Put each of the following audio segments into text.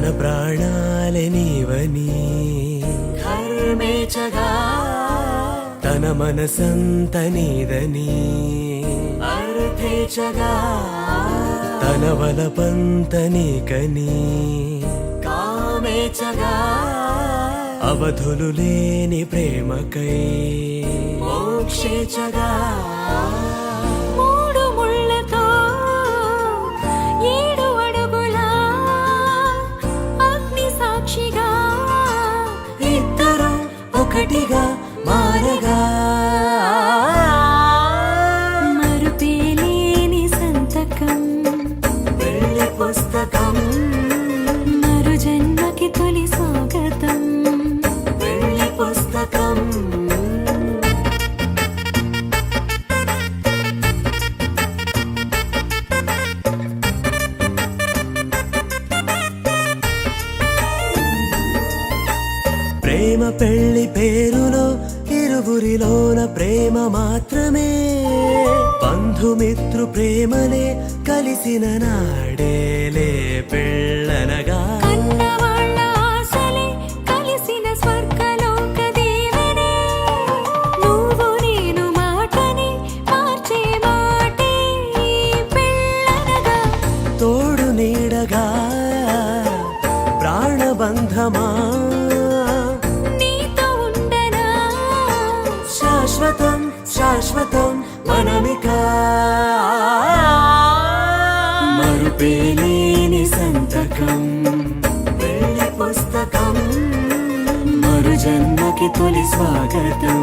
తన ప్రాణాలే నీవని. కర్మేచగా తన మనసంత నీదని. తన వలపంత నీకని. అవధులు లేని ప్రేమకై. మోక్షేచగా ఒకటిగా మారగా. ప్రేమ పెళ్ళి పేరులో ఇరువురిలోన ప్రేమ మాత్రమే. బంధుమిత్రు ప్రేమలే కలిసిన నాడేలే పెళ్ళనగా. శాశ్వతం శాశ్వతం మనమిక. మరుపేలేని సంతకం వెళ్ళి పుస్తకం మరు జన్మకి తొలి స్వాగతం.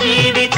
జీవిత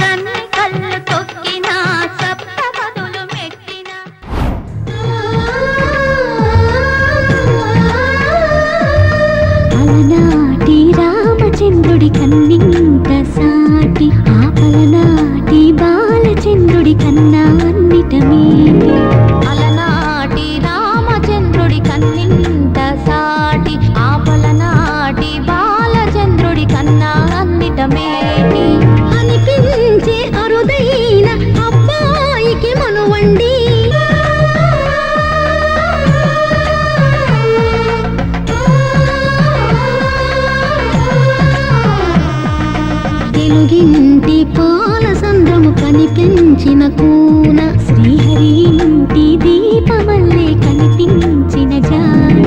తెలుగింటి పాల సంద్రము కనిపించిన కూన. శ్రీహరి ఇంటి దీపమల్లే కనిపించిన జాన.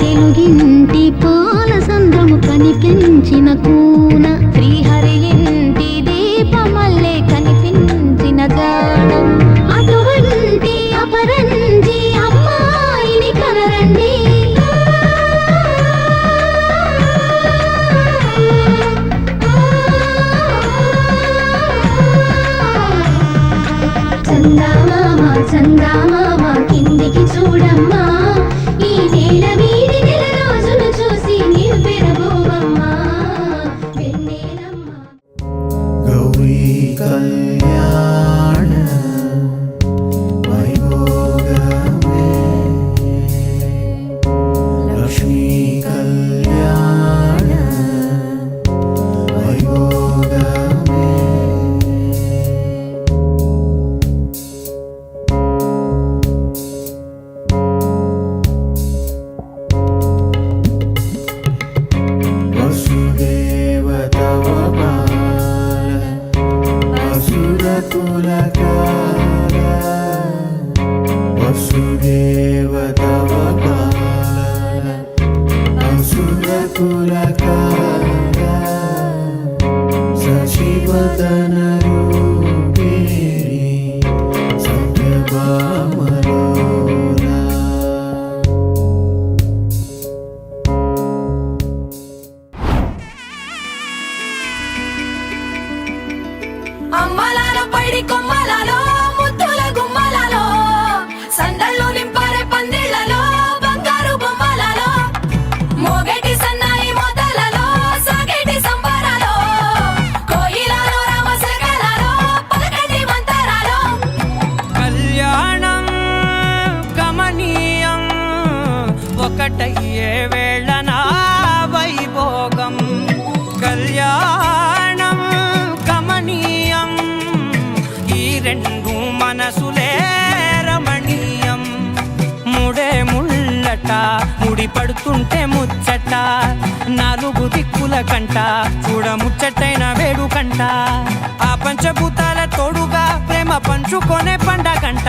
తెలుగింటి చందామా పడుతుంటే ముచ్చట. నాలుగు దిక్కుల కంట. చూడ ముచ్చటైన వేడుకంట ఆ పంచభూతాల తోడుగా ప్రేమ పంచుకొనే పండగంట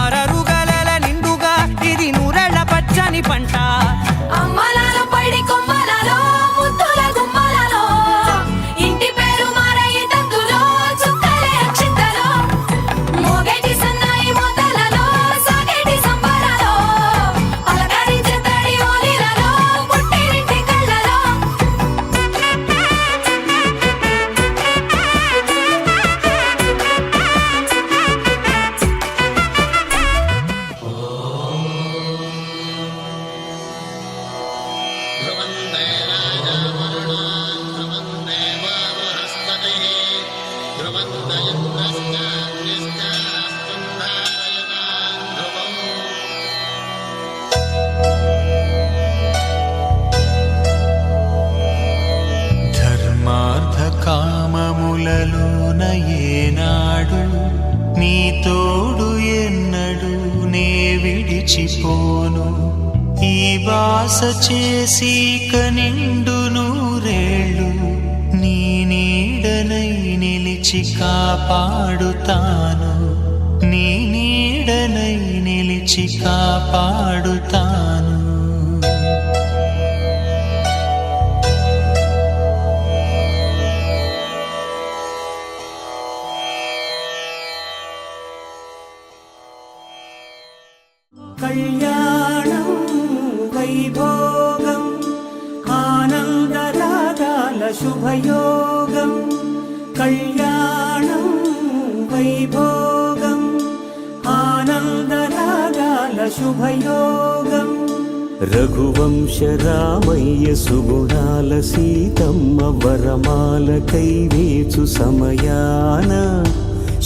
ఆరరుగల నిండుగా ఇది నూరళ్ళ పచ్చని పంట. ధ్యాస చేసి కనిండు నూరేళ్ళు. నీ నీడనై నిలిచి కాపాడుతాను. నీ నీడనై నిలిచి కాపాడుతాను.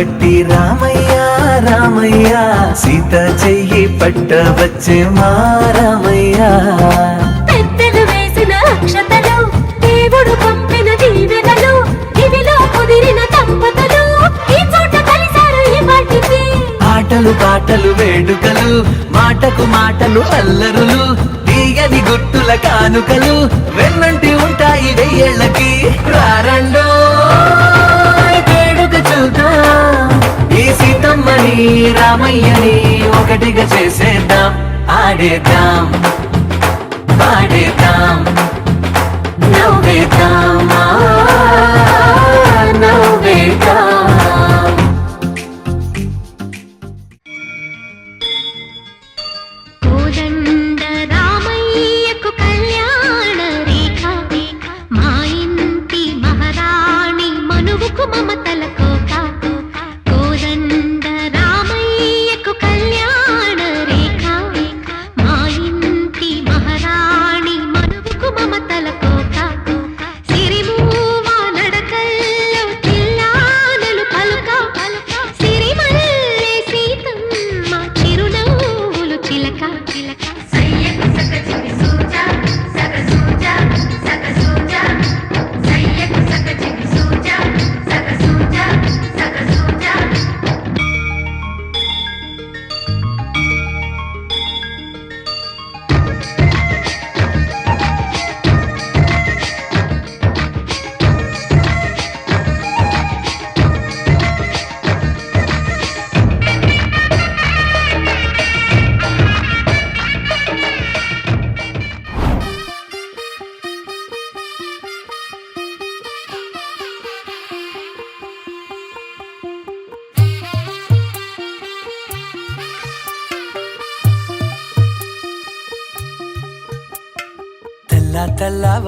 బట్టి రామయ్య రామయ్య సీత చెయ్యి పట్ట వచ్చే మా రామయ్య. పెద్దలు వేసిన అక్షతలు దేవుడు పంపిన దీవెనలు ఇవిలో కుదిరిన దంపతులు ఈ చోట కలిసారు ఈ ఆటలు పాటలు వేడుకలు మాటకు మాటలు అల్లరులు తీయని గుట్టుల కానుకలు వెన్నంటి ఉంటాయి వెయ్యేళ్ళకి. రారండో! సీతమ్మని రామయ్యని ఒకటిగా చేసేద్దాం ఆడేద్దాం పాడేద్దాం.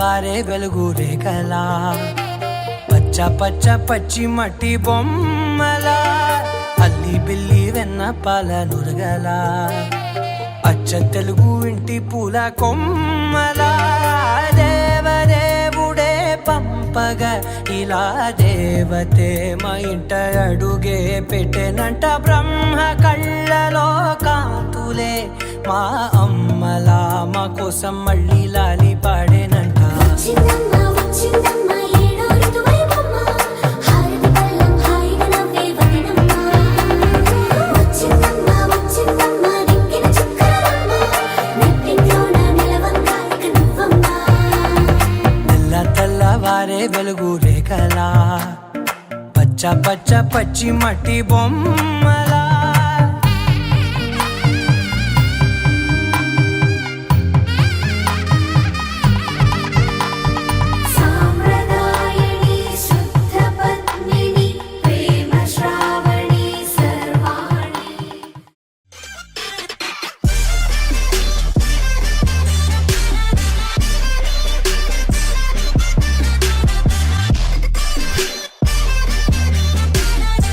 తెల్లవారే వెలుగు రేఖలా. పచ్చ పచ్చ పచ్చి మట్టి బొమ్మల. అల్లి బిల్లి వెన్న పాల నురగల. పచ్చ తెలుగు ఇంటి పూల కొమ్మల. దేవదేవుడే పంపగ ఇలా దేవతే మా ఇంట అడుగే పెట్టెనంట బ్రహ్మ కళ్ళలో కాంతులే మా అమ్మలా. మా కోసం మళ్ళీ లాలి పాడేనంట వెలుగు రేఖలా. పచ్చ పచ్చ పచ్చి మట్టి బొమ్మ